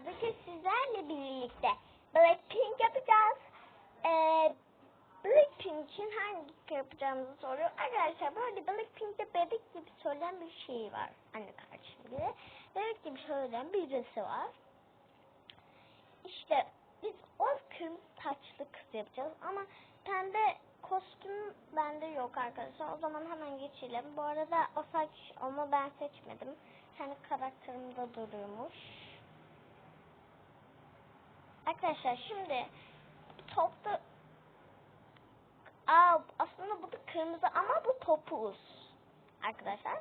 bugün sizlerle birlikte Blackpink yapacağız. Ee, Blackpink'in hangi yapacağımızı soruyor. Arkadaşlar böyle Blackpink'te bebek gibi söyleyen bir şey var. Anne karşımda. Bebek gibi söyleyen birisi var. İşte biz o kırmızı saçlı kız yapacağız ama pembe kostüm bende yok arkadaşlar. O zaman hemen geçelim. Bu arada o saç onu ben seçmedim. Kendi karakterimde duruyormuş. Arkadaşlar şimdi topta Aa, aslında bu da kırmızı ama bu topuz. Arkadaşlar.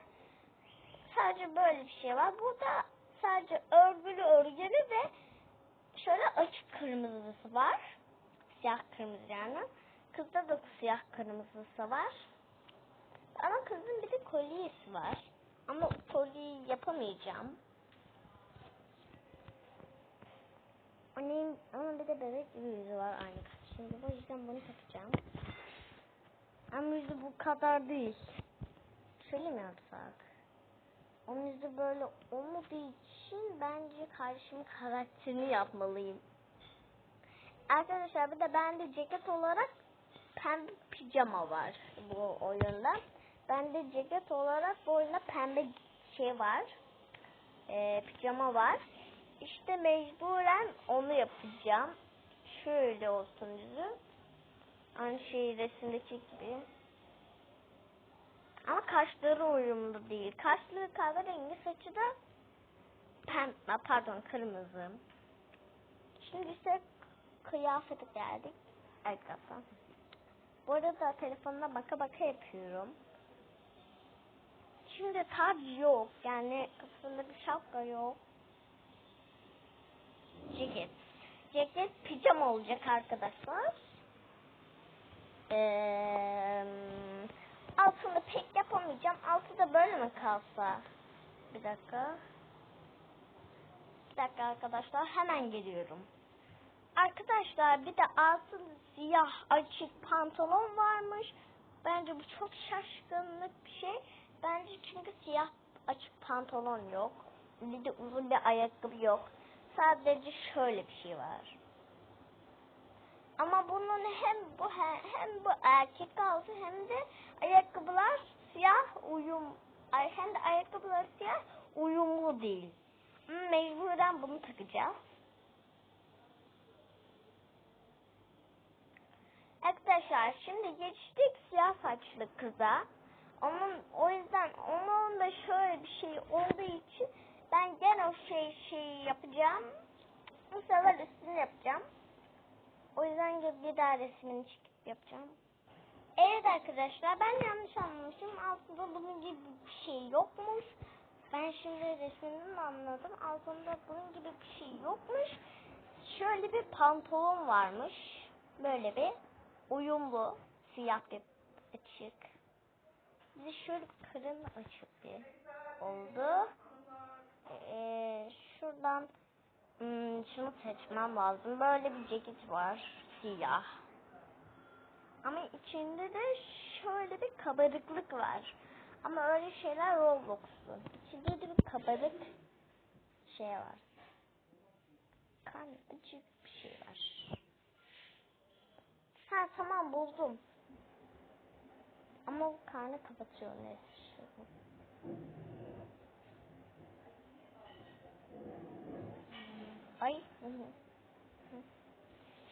Sadece böyle bir şey var. Burada sadece örgülü örgülü ve şöyle açık kırmızısı var. Siyah kırmızı yani. Kızda da siyah kırmızısı var. Ama kızın bir de kolyesi var. Ama kolyeyi yapamayacağım. Annem, ama bir de bebek yüzü var aynı. Şimdi bu yüzden bunu takacağım. Ama yüzü bu kadar değil. Şöyle mi yapsak? Onun yüzü böyle olmadığı için bence kardeşimin karakterini yapmalıyım. Arkadaşlar bir de bende ceket olarak pembe pijama var bu oyunda. Bende ceket olarak bu oyunda pembe şey var. Ee, pijama var. İşte mecburen onu yapacağım. Şöyle olsun yüzü. Aynı şey resimdeki gibi. Ama kaşları uyumlu değil. Kaşları kahverengi, saçı da pembe, pardon kırmızı. Şimdi ise kıyafete geldik. Arkadaşlar. Bu arada telefonuna baka baka yapıyorum. Şimdi tac yok. Yani kafasında bir şapka yok. Ceket. Ceket pijama olacak arkadaşlar. Ee, altında pek yapamayacağım. Altı da böyle mi kalsa? Bir dakika. Bir dakika arkadaşlar. Hemen geliyorum. Arkadaşlar bir de altında siyah açık pantolon varmış. Bence bu çok şaşkınlık bir şey. Bence çünkü siyah açık pantolon yok. Bir de uzun bir ayakkabı yok. Sadece şöyle bir şey var. Ama bunun hem bu hem bu erkek altı hem de ayakkabılar siyah uyum ay hem de ayakkabılar siyah uyumlu değil. Mecburen bunu takacağız. Arkadaşlar şimdi geçtik siyah saçlı kıza. Onun o yüzden onun da şöyle bir şey olduğu için ben gene o şey şeyi yapacağım. Bu sefer üstünü yapacağım. O yüzden bir daha resmini çekip yapacağım. Evet arkadaşlar ben yanlış anlamışım. Altında bunun gibi bir şey yokmuş. Ben şimdi resminden anladım. Altında bunun gibi bir şey yokmuş. Şöyle bir pantolon varmış. Böyle bir uyumlu siyah bir açık. Bir de şöyle kırın açık bir oldu. Ee, şuradan hmm, şunu seçmem lazım. Böyle bir ceket var. Siyah. Ama içinde de şöyle bir kabarıklık var. Ama öyle şeyler Roblox'un. İçinde de bir kabarık şey var. Kan acı bir şey var. Ha tamam buldum. Ama karnı kapatıyor neyse. Ay.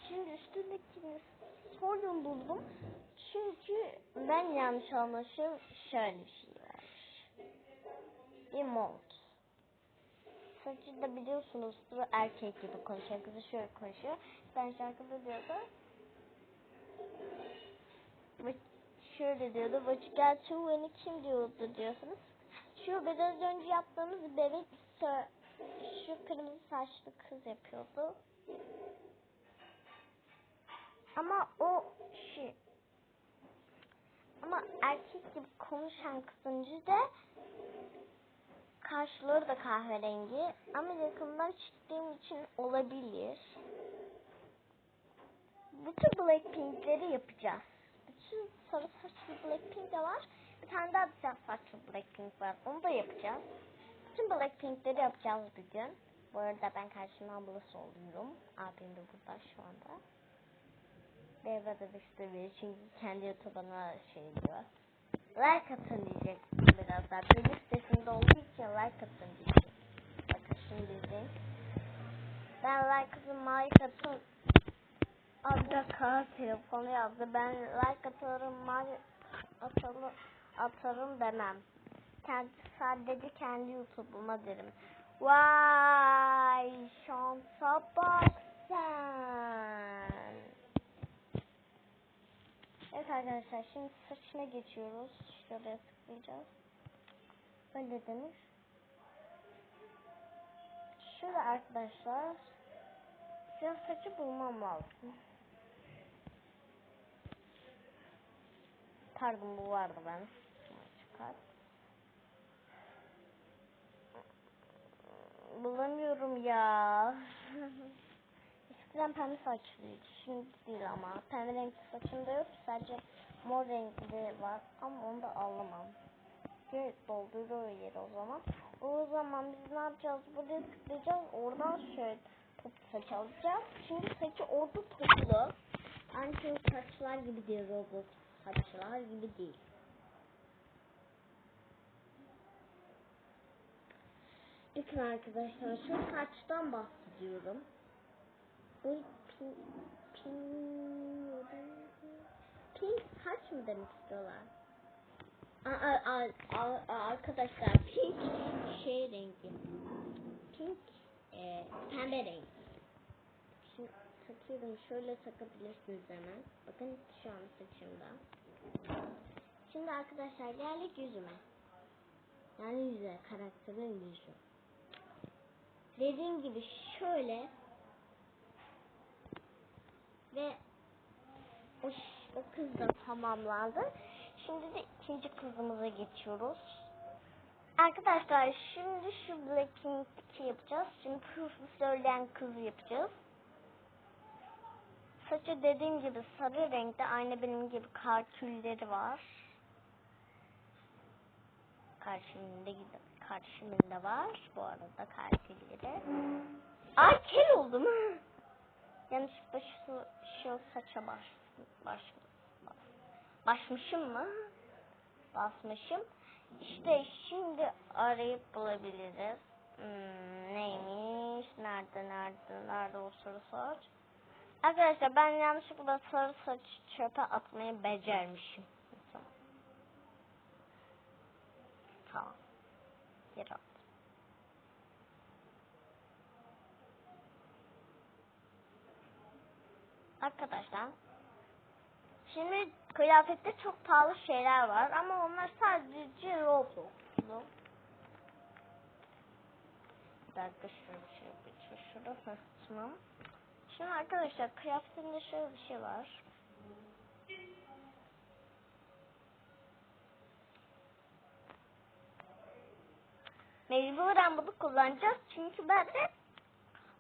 Şimdi üstündekini sorun buldum. Çünkü ben yanlış anlaşım şöyle bir şey var. Bir mont. Saçı da biliyorsunuzdur erkek gibi konuşuyor. Kızı şöyle konuşuyor. Ben şarkıda diyordu. Şöyle diyordu. To beni kim diyordu diyorsunuz. Şu biraz önce yaptığımız bebek şu kırmızı saçlı kız yapıyordu. Ama o şey ama erkek gibi konuşan kızın yüzü karşıları da kahverengi ama yakından çıktığım için olabilir. Bütün Blackpink'leri yapacağız. Bütün sarı saçlı Blackpink de var. Bir tane daha siyah saçlı Blackpink var. Onu da yapacağız. Bütün Blackpink'leri yapacağız bugün. Bu arada ben karşının ablası oluyorum. Abim de burada şu anda. Merhaba demek istemiyor çünkü kendi YouTube'una şey diyor. Like atın diyecek birazdan. Benim sesinde olduğu için like atın diyecek. Bakın şimdi izleyin. Ben like atın, like atın. Abla kağıt telefonu yazdı. Ben like atarım, like atarım, atarım demem. Kendi, sadece kendi YouTube'uma derim. Vay şansa bak sen. Evet arkadaşlar şimdi saçına geçiyoruz. Şuraya tıklayacağız. Öyle denir. Şurada arkadaşlar siyah saçı bulmam lazım. Pardon bu vardı ben. Çıkar. Bulamıyorum ya. Eskiden pembe saçlıydı. Şimdi değil ama. Pembe renkli saçımda yok. Sadece mor renkli var. Ama onu da alamam. Ve dolduruyor yeri o zaman. O zaman biz ne yapacağız? Buraya tıklayacağız. Oradan şöyle top saç alacağız. Şimdi saçı orada toplu. Anti saçlar gibi değil robot saçlar gibi değil. Bakın arkadaşlar şu saçtan bahsediyorum. Bu pink, pink, pink saç mı demek istiyorlar? Arkadaşlar pink şey rengi. Pink e, pembe rengi. Şimdi takıyorum. Şöyle takabilirsiniz hemen. Bakın şu an saçımda. Şimdi arkadaşlar geldik yüzüme. Yani yüze, karakterin yüzü. Dediğim gibi şöyle ve o, o kız da tamamlandı. Şimdi de ikinci kızımıza geçiyoruz. Arkadaşlar şimdi şu Blackpink'i yapacağız. Şimdi söyleyen kızı yapacağız. Saçı dediğim gibi sarı renkte aynı benim gibi kartülleri var. Karşımda karşımda var bu arada kartülleri. Ay kel oldum. Yanlışlıkla şu, şu saça baş, baş, başmışım mı? Basmışım. İşte şimdi arayıp bulabiliriz. Hmm, neymiş? Nerede nerede nerede o sarı saç? Arkadaşlar ben yanlışlıkla sarı saç çöpe atmayı becermişim. Tamam. Tamam. Geri at. Arkadaşlar Şimdi kıyafette çok pahalı şeyler var ama onlar sadece Roblox'lu. Bir dakika şöyle bir şey yapayım. Şurada tamam. Şimdi arkadaşlar kıyafetimde şöyle bir şey var. Mecburen bunu kullanacağız çünkü bende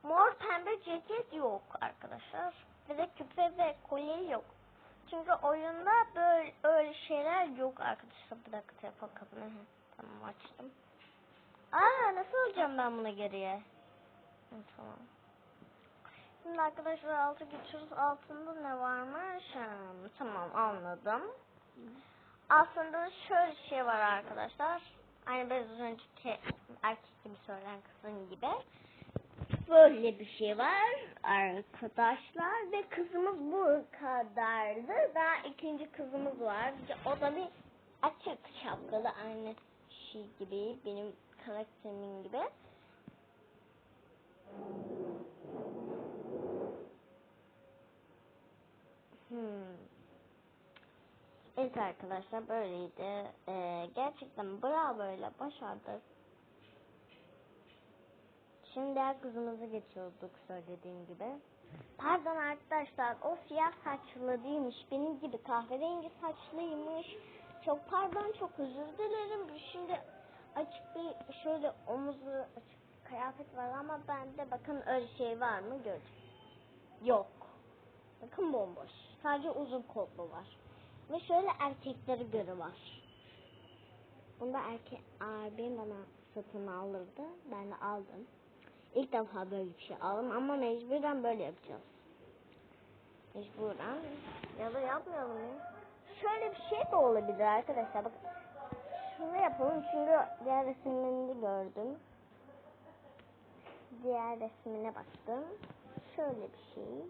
mor pembe ceket yok arkadaşlar. Bir de küpe ve kolye yok. Çünkü oyunda böyle öyle şeyler yok arkadaşlar. Bir dakika telefon kapını. Tamam açtım. Aa nasıl alacağım ben bunu geriye? Hı, tamam. Şimdi arkadaşlar altı geçiyoruz. Altında ne varmış? Ha, tamam anladım. Aslında şöyle bir şey var arkadaşlar. Aynı biraz önceki erkek gibi söyleyen kızın gibi. Böyle bir şey var arkadaşlar ve kızımız bu kadardı. Daha ikinci kızımız var. O da bir açık şapkalı aynı şey gibi benim karakterimin gibi. Hmm. Evet arkadaşlar böyleydi. Ee, gerçekten bravo böyle başardık. Şimdi diğer kızımızı geçiyorduk söylediğim gibi. Pardon arkadaşlar o siyah saçlı değilmiş. Benim gibi kahverengi saçlıymış. Çok pardon çok özür dilerim. Şimdi açık bir şöyle omuzu açık kıyafet var ama bende bakın öyle şey var mı gördüm. Yok. Bakın bomboş. Sadece uzun kollu var. Ve şöyle erkekleri göre var. Bunda erkek abim bana satın aldırdı. Ben de aldım. İlk defa böyle bir şey aldım ama mecburen böyle yapacağız. Mecburen. Ya da yapmayalım ya. Şöyle bir şey de olabilir arkadaşlar. Bak şunu yapalım çünkü diğer resimlerini gördüm. Diğer resmine baktım. Şöyle bir şey.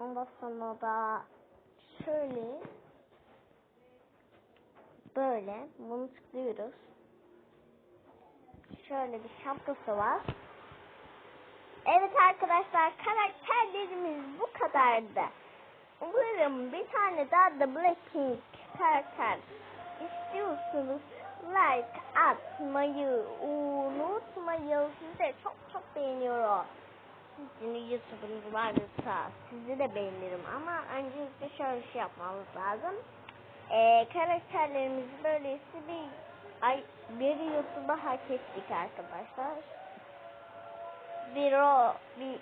Ondan sonra da şöyle böyle bunu tıklıyoruz. Şöyle bir şapkası var. Evet arkadaşlar karakterlerimiz bu kadardı. Umarım bir tane daha da Blackpink karakter istiyorsanız like atmayı unutmayın. Sizi çok çok beğeniyorum. Sizin YouTube'unuz varsa sizi de beğenirim ama öncelikle şöyle bir şey yapmamız lazım. Ee, karakterlerimizi böylesi bir ay bir YouTube'a hak ettik arkadaşlar. Bir o bir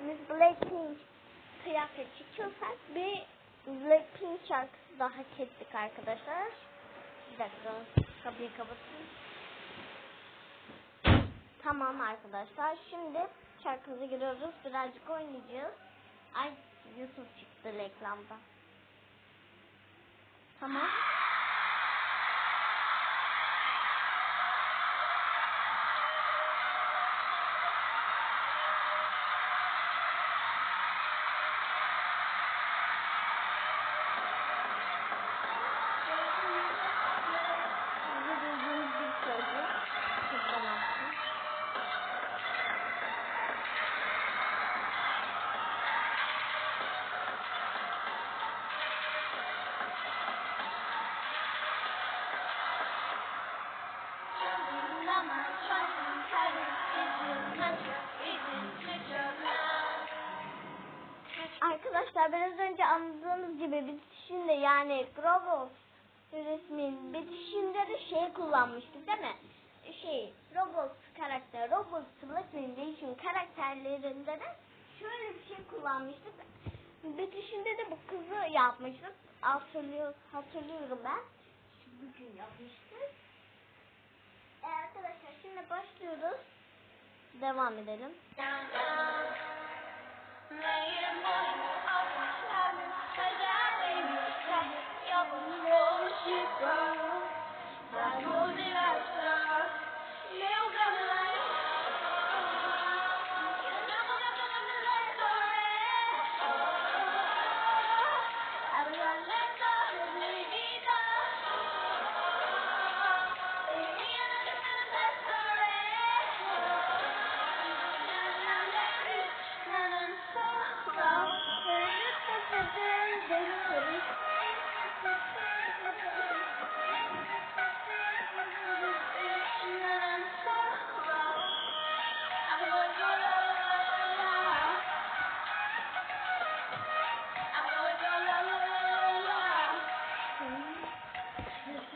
biz Blackpink kıyafet çekiyorsak bir Blackpink şarkısı da hak ettik arkadaşlar. Bir dakika kapıyı kapatın. Tamam arkadaşlar şimdi şarkımıza giriyoruz. Birazcık oynayacağız. Ay YouTube çıktı reklamda. Tamam. Yani Roblox resmin bitişinde de şey kullanmıştık değil mi? Şey Roblox karakter, Roblox Blackpink değişim karakterlerinde de şöyle bir şey kullanmıştık. Bitişinde de bu kızı yapmıştık. Hatırlıyor, hatırlıyorum ben. Bugün yapmıştık. Ee, arkadaşlar şimdi başlıyoruz. Devam edelim. Meu garoto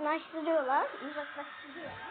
Yakınlaştırıyorlar, uzaklaştırıyorlar.